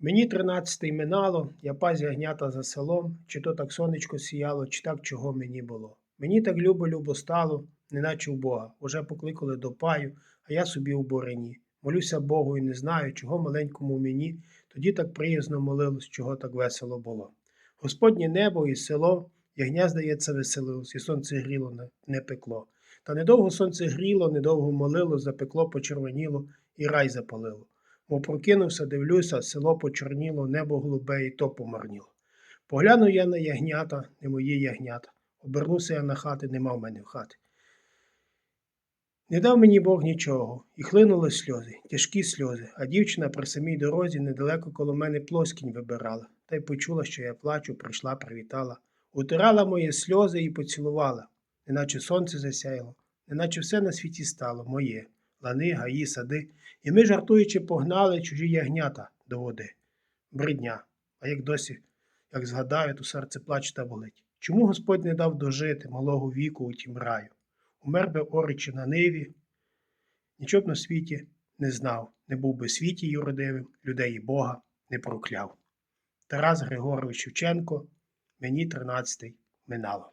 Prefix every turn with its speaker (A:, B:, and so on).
A: Мені тринадцятий минало, я пас ягнята за селом, чи то так сонечко сіяло, чи так чого мені було. Мені так любо любо стало, неначе в Бога. Уже покликали до паю, а я собі у борині. Молюся Богу і не знаю, чого маленькому мені, тоді так приязно молилось, чого так весело було. Господнє небо і село, ягня, здається, веселилось, і сонце гріло, не пекло. Та недовго сонце гріло, недовго молило, запекло, почервоніло і рай запалило. Мов прокинувся, дивлюся, село почорніло, небо голубе і то помарніло. Поглянув я на ягнята, не мої ягнята. Обернувся я на хати, нема в мене в хати. Не дав мені Бог нічого, і хлинули сльози, тяжкі сльози, а дівчина при самій дорозі недалеко коло мене плоскінь вибирала, та й почула, що я плачу, прийшла, привітала, утирала мої сльози і поцілувала, неначе сонце засяяло, неначе все на світі стало моє, лани, гаї, сади, і ми, жартуючи, погнали чужі ягнята до води. Бридня, а як досі, як згадаю, то серце плаче та болить. Чому Господь не дав дожити малого віку у тім раю? Умер би оричі на ниві, нічого б на світі не знав, не був би світі юродивим, людей і Бога не прокляв. Тарас Григорович Шевченко, мені тринадцятий минало.